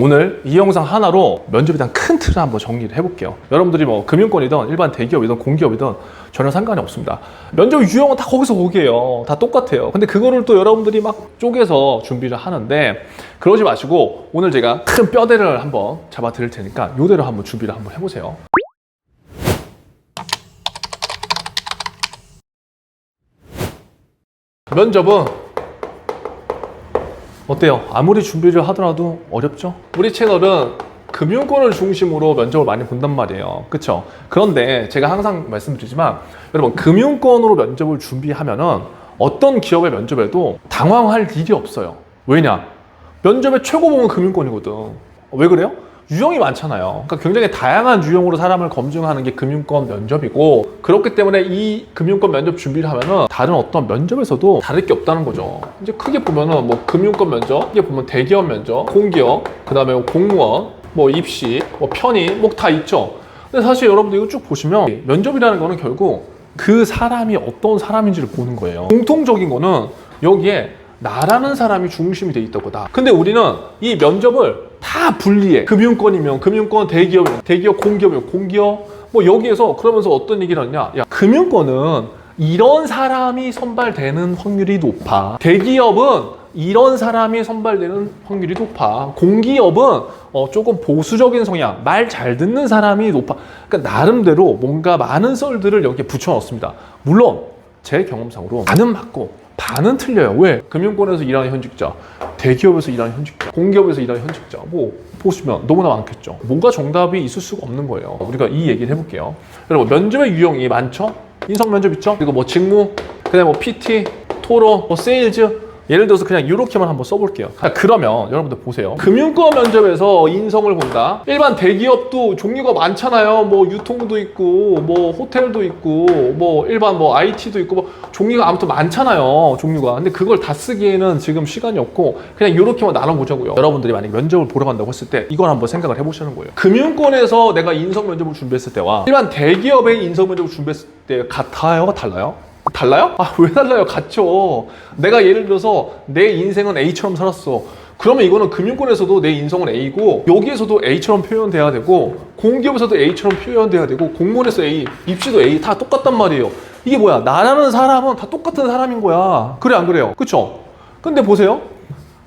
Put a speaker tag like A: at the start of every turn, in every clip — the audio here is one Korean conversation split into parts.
A: 오늘 이 영상 하나로 면접에 대한 큰 틀을 한번 정리를 해볼게요. 여러분들이 뭐 금융권이든 일반 대기업이든 공기업이든 전혀 상관이 없습니다. 면접 유형은 다 거기서 거기에요. 다 똑같아요. 근데 그거를 또 여러분들이 막 쪼개서 준비를 하는데 그러지 마시고 오늘 제가 큰 뼈대를 한번 잡아 드릴 테니까 요대로 한번 준비를 한번 해보세요. 면접은 어때요? 아무리 준비를 하더라도 어렵죠? 우리 채널은 금융권을 중심으로 면접을 많이 본단 말이에요. 그쵸? 그런데 제가 항상 말씀드리지만 여러분 금융권으로 면접을 준비하면은 어떤 기업의 면접에도 당황할 일이 없어요. 왜냐? 면접의 최고봉은 금융권이거든. 왜 그래요? 유형이 많잖아요. 그러니까 굉장히 다양한 유형으로 사람을 검증하는 게 금융권 면접이고 그렇기 때문에 이 금융권 면접 준비를 하면은 다른 어떤 면접에서도 다를 게 없다는 거죠. 이제 크게 보면은 뭐 금융권 면접, 이게 보면 대기업 면접, 공기업, 그다음에 공무원, 뭐 입시, 뭐 편의, 뭐다 있죠. 근데 사실 여러분들 이거 쭉 보시면 면접이라는 거는 결국 그 사람이 어떤 사람인지를 보는 거예요. 공통적인 거는 여기에 나라는 사람이 중심이 돼 있다고 다. 근데 우리는 이 면접을 다 분리해. 금융권이면 금융권, 대기업이면 대기업, 공기업이면 공기업. 뭐 여기에서 그러면서 어떤 얘기를 하냐? 야, 금융권은 이런 사람이 선발되는 확률이 높아. 대기업은 이런 사람이 선발되는 확률이 높아. 공기업은 어, 조금 보수적인 성향, 말 잘 듣는 사람이 높아. 그러니까 나름대로 뭔가 많은 썰들을 여기에 붙여넣습니다. 물론 제 경험상으로 반은 맞고 반은 틀려요. 왜? 금융권에서 일하는 현직자, 대기업에서 일하는 현직자, 공기업에서 일하는 현직자, 뭐 보시면 너무나 많겠죠. 뭔가 정답이 있을 수가 없는 거예요. 우리가 이 얘기를 해볼게요. 여러분 면접의 유형이 많죠? 인성 면접 있죠? 그리고 뭐 직무, 그다음에 뭐 PT, 토론, 뭐 세일즈. 예를 들어서 그냥 이렇게만 한번 써볼게요. 자, 그러면 여러분들 보세요. 금융권 면접에서 인성을 본다. 일반 대기업도 종류가 많잖아요. 뭐 유통도 있고, 뭐 호텔도 있고, 뭐 일반 뭐 IT도 있고, 뭐 종류가 아무튼 많잖아요. 종류가. 근데 그걸 다 쓰기에는 지금 시간이 없고 그냥 이렇게만 나눠보자고요. 여러분들이 만약에 면접을 보러 간다고 했을 때 이걸 한번 생각을 해보시는 거예요. 금융권에서 내가 인성 면접을 준비했을 때와 일반 대기업의 인성 면접을 준비했을 때 같아요? 달라요? 달라요? 아, 왜 달라요? 같죠. 내가 예를 들어서 내 인생은 A처럼 살았어. 그러면 이거는 금융권에서도 내 인성은 A고 여기에서도 A처럼 표현돼야 되고 공기업에서도 A처럼 표현돼야 되고 공무원에서 A, 입시도 A 다 똑같단 말이에요. 이게 뭐야? 나라는 사람은 다 똑같은 사람인 거야. 그래 안 그래요? 그쵸? 근데 보세요.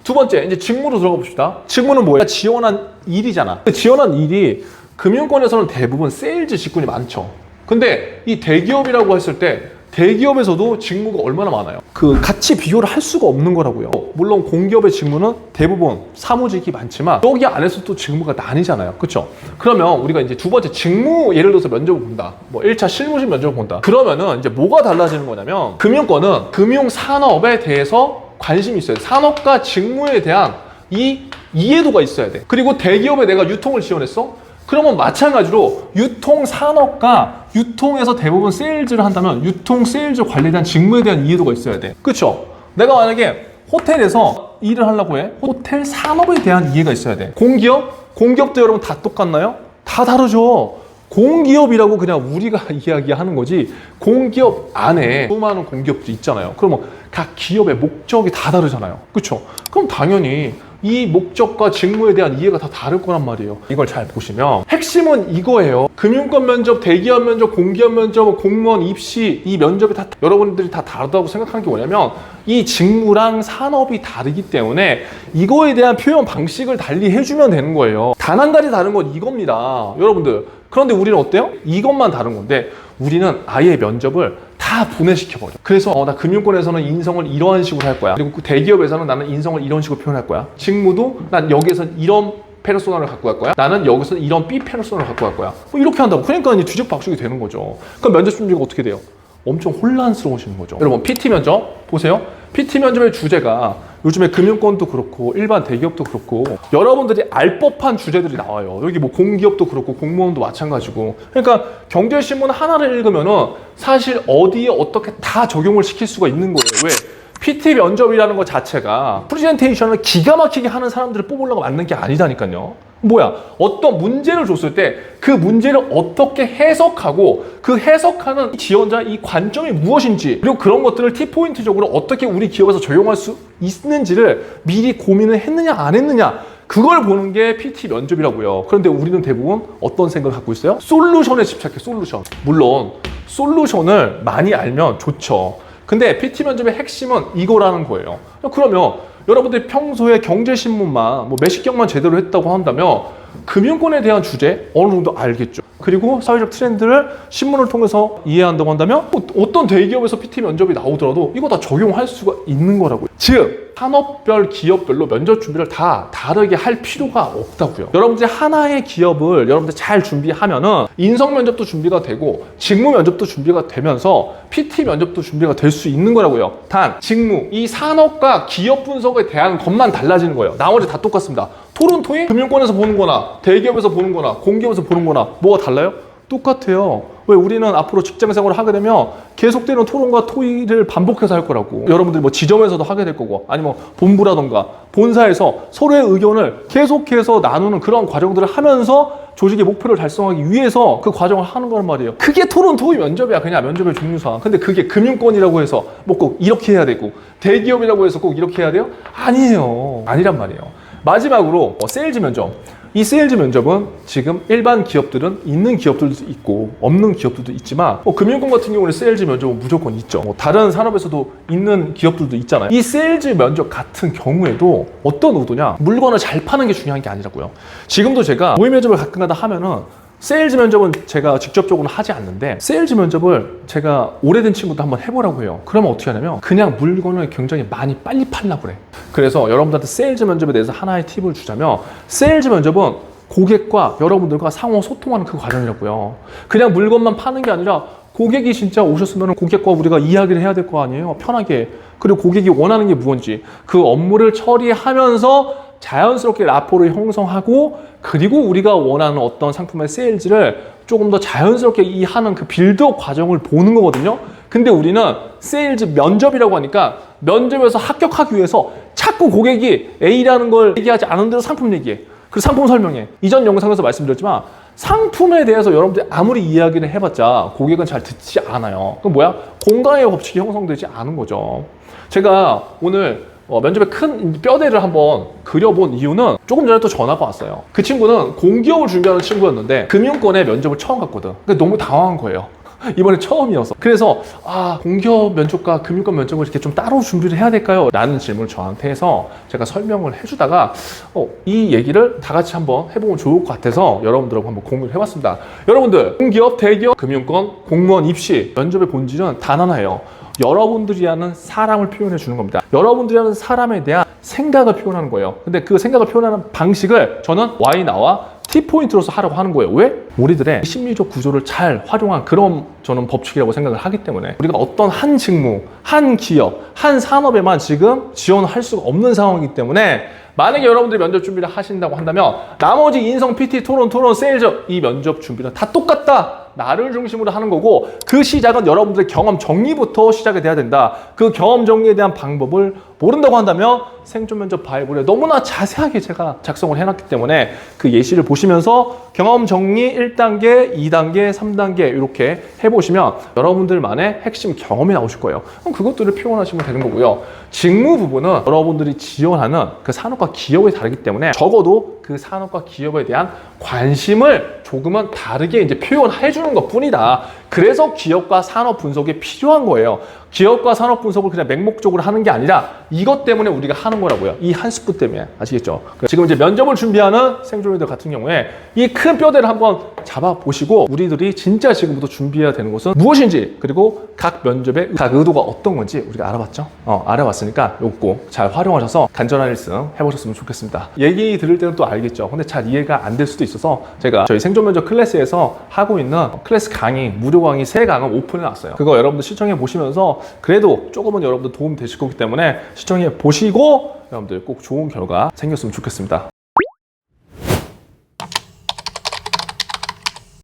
A: 두 번째 이제 직무로 들어가 봅시다. 직무는 뭐예요? 지원한 일이잖아. 그 지원한 일이 금융권에서는 대부분 세일즈 직군이 많죠. 근데 이 대기업이라고 했을 때 대기업에서도 직무가 얼마나 많아요? 그 같이 비교를 할 수가 없는 거라고요. 물론 공기업의 직무는 대부분 사무직이 많지만 여기 안에서 또 직무가 나뉘잖아요. 그렇죠? 그러면 우리가 이제 두 번째 직무 예를 들어서 면접을 본다. 뭐 1차 실무직 면접을 본다. 그러면은 이제 뭐가 달라지는 거냐면 금융권은 금융 산업에 대해서 관심이 있어야 돼. 산업과 직무에 대한 이 이해도가 있어야 돼. 그리고 대기업에 내가 유통을 지원했어? 그러면 마찬가지로 유통 산업과 유통에서 대부분 세일즈를 한다면 유통 세일즈 관리에 대한 직무에 대한 이해도가 있어야 돼. 그렇죠? 내가 만약에 호텔에서 일을 하려고 해. 호텔 산업에 대한 이해가 있어야 돼. 공기업? 공기업도 여러분 다 똑같나요? 다 다르죠. 공기업이라고 그냥 우리가 이야기하는 거지 공기업 안에 수많은 공기업도 있잖아요. 그러면 각 기업의 목적이 다 다르잖아요. 그렇죠? 그럼 당연히 이 목적과 직무에 대한 이해가 다 다를 거란 말이에요. 이걸 잘 보시면 핵심은 이거예요. 금융권 면접, 대기업 면접, 공기업 면접, 공무원 입시 이 면접이 다 여러분들이 다 다르다고 생각하는 게 뭐냐면 이 직무랑 산업이 다르기 때문에 이거에 대한 표현 방식을 달리 해주면 되는 거예요. 단 한 가지 다른 건 이겁니다. 여러분들. 그런데 우리는 어때요? 이것만 다른 건데 우리는 아예 면접을 다 분해시켜버려. 그래서 어, 나 금융권에서는 인성을 이러한 식으로 할 거야. 그리고 그 대기업에서는 나는 인성을 이런 식으로 표현할 거야. 직무도 난 여기에서 이런 페르소나를 갖고 갈 거야. 나는 여기서 이런 B 페르소나를 갖고 갈 거야. 뭐 이렇게 한다고. 그러니까 이제 뒤죽박죽이 되는 거죠. 그럼 면접 준비가 어떻게 돼요? 엄청 혼란스러우시는 거죠. 여러분 PT 면접 보세요. PT 면접의 주제가 요즘에 금융권도 그렇고 일반 대기업도 그렇고 여러분들이 알 법한 주제들이 나와요. 여기 뭐 공기업도 그렇고 공무원도 마찬가지고. 그러니까 경제신문 하나를 읽으면은 사실 어디에 어떻게 다 적용을 시킬 수가 있는 거예요. 왜? PT 면접이라는 것 자체가 프레젠테이션을 기가 막히게 하는 사람들을 뽑으려고 만든 게 아니다니까요. 뭐야? 어떤 문제를 줬을 때 그 문제를 어떻게 해석하고 그 해석하는 지원자 이 관점이 무엇인지 그리고 그런 것들을 T포인트적으로 어떻게 우리 기업에서 적용할 수 있는지를 미리 고민을 했느냐 안 했느냐 그걸 보는 게 PT 면접이라고요. 그런데 우리는 대부분 어떤 생각을 갖고 있어요? 솔루션에 집착해, 솔루션. 물론, 솔루션을 많이 알면 좋죠. 근데 PT 면접의 핵심은 이거라는 거예요. 그러면 여러분들이 평소에 경제신문만, 뭐 매식경만 제대로 했다고 한다면 금융권에 대한 주제 어느 정도 알겠죠. 그리고 사회적 트렌드를 신문을 통해서 이해한다고 한다면 뭐 어떤 대기업에서 PT 면접이 나오더라도 이거 다 적용할 수가 있는 거라고요. 즉 산업별 기업별로 면접 준비를 다 다르게 할 필요가 없다고요. 여러분들이 하나의 기업을 여러분들 잘 준비하면은 인성 면접도 준비가 되고 직무 면접도 준비가 되면서 PT 면접도 준비가 될 수 있는 거라고요. 단 직무 이 산업과 기업 분석에 대한 것만 달라지는 거예요. 나머지 다 똑같습니다. 토론 토익 금융권에서 보는 거나 대기업에서 보는 거나 공기업에서 보는 거나 뭐가 달라요? 똑같아요. 왜 우리는 앞으로 직장 생활을 하게 되면 계속되는 토론과 토의를 반복해서 할 거라고. 여러분들이 뭐 지점에서도 하게 될 거고, 아니면 본부라던가 본사에서 서로의 의견을 계속해서 나누는 그런 과정들을 하면서 조직의 목표를 달성하기 위해서 그 과정을 하는 거란 말이에요. 그게 토론, 토의, 면접이야. 그냥 면접의 종류상. 근데 그게 금융권이라고 해서 뭐 꼭 이렇게 해야 되고, 대기업이라고 해서 꼭 이렇게 해야 돼요? 아니에요. 아니란 말이에요. 마지막으로 어, 세일즈 면접. 이 세일즈 면접은 지금 일반 기업들은 있는 기업들도 있고 없는 기업들도 있지만 뭐 금융권 같은 경우는 세일즈 면접은 무조건 있죠. 뭐 다른 산업에서도 있는 기업들도 있잖아요. 이 세일즈 면접 같은 경우에도 어떤 의도냐? 물건을 잘 파는 게 중요한 게 아니라고요. 지금도 제가 모의 면접을 가끔가다 하면은 세일즈 면접은 제가 직접적으로 하지 않는데 세일즈 면접을 제가 오래된 친구도 한번 해보라고 해요. 그러면 어떻게 하냐면 그냥 물건을 굉장히 많이 빨리 팔라고 그래. 그래서 여러분들한테 세일즈 면접에 대해서 하나의 팁을 주자면 세일즈 면접은 고객과 여러분들과 상호 소통하는 그 과정이라고요. 그냥 물건만 파는 게 아니라 고객이 진짜 오셨으면 고객과 우리가 이야기를 해야 될 거 아니에요. 편하게. 그리고 고객이 원하는 게 무언지 그 업무를 처리하면서 자연스럽게 라포를 형성하고 그리고 우리가 원하는 어떤 상품의 세일즈를 조금 더 자연스럽게 이 하는 그 빌드업 과정을 보는 거거든요. 근데 우리는 세일즈 면접이라고 하니까 면접에서 합격하기 위해서 자꾸 고객이 A라는 걸 얘기하지 않은 대로 상품 얘기해. 그 상품 설명해. 이전 영상에서 말씀드렸지만 상품에 대해서 여러분들이 아무리 이야기를 해봤자 고객은 잘 듣지 않아요. 그럼 뭐야? 공간의 법칙이 형성되지 않은 거죠. 제가 오늘 어, 면접에 큰 뼈대를 한번 그려본 이유는 조금 전에 또 전화가 왔어요. 그 친구는 공기업을 준비하는 친구였는데 금융권에 면접을 처음 갔거든. 근데 너무 당황한 거예요. 이번에 처음이어서. 그래서 아 공기업 면접과 금융권 면접을 이렇게 좀 따로 준비를 해야 될까요? 라는 질문을 저한테 해서 제가 설명을 해주다가 어, 이 얘기를 다 같이 한번 해보면 좋을 것 같아서 여러분들하고 한번 공유를 해봤습니다. 여러분들 공기업, 대기업, 금융권, 공무원 입시 면접의 본질은 단 하나예요. 여러분들이라는 사람을 표현해 주는 겁니다. 여러분들이라는 사람에 대한 생각을 표현하는 거예요. 근데 그 생각을 표현하는 방식을 저는 Y 나와 T포인트로서 하라고 하는 거예요. 왜? 우리들의 심리적 구조를 잘 활용한 그런 저는 법칙이라고 생각을 하기 때문에 우리가 어떤 한 직무, 한 기업, 한 산업에만 지금 지원할 수가 없는 상황이기 때문에 만약에 여러분들이 면접 준비를 하신다고 한다면 나머지 인성, PT, 토론, 토론, 세일즈 이 면접 준비는 다 똑같다. 나를 중심으로 하는 거고 그 시작은 여러분들의 경험 정리부터 시작이 돼야 된다. 그 경험 정리에 대한 방법을 모른다고 한다면 생존 면접 바이블에 너무나 자세하게 제가 작성을 해놨기 때문에 그 예시를 보시면서 경험 정리 1단계, 2단계, 3단계 이렇게 해보시면 여러분들만의 핵심 경험이 나오실 거예요. 그럼 그것들을 표현하시면 되는 거고요. 직무 부분은 여러분들이 지원하는 그 산업과 기업이 다르기 때문에 적어도 그 산업과 기업에 대한 관심을 조금은 다르게 이제 표현해 주는 것 뿐이다. 그래서 기업과 산업 분석이 필요한 거예요. 기업과 산업 분석을 그냥 맹목적으로 하는 게 아니라 이것 때문에 우리가 하는 거라고요. 이 한 스푼 때문에. 아시겠죠? 지금 이제 면접을 준비하는 생존이들 같은 경우에 이 큰 뼈대를 한번 잡아 보시고 우리들이 진짜 지금부터 준비해야 되는 것은 무엇인지 그리고 각 면접의 각 의도가 어떤 건지 우리가 알아봤죠? 어, 알아봤으니까 요거 잘 활용하셔서 간절한 1승 해보셨으면 좋겠습니다. 얘기 들을 때는 또 알겠죠? 근데 잘 이해가 안 될 수도 있어서 제가 저희 생존 면접 클래스에서 하고 있는 클래스 강의, 무료 강의 세 강을 오픈해 놨어요. 그거 여러분들 시청해 보시면서 그래도 조금은 여러분들 도움 되실 거기 때문에 시청해 보시고 여러분들 꼭 좋은 결과 생겼으면 좋겠습니다.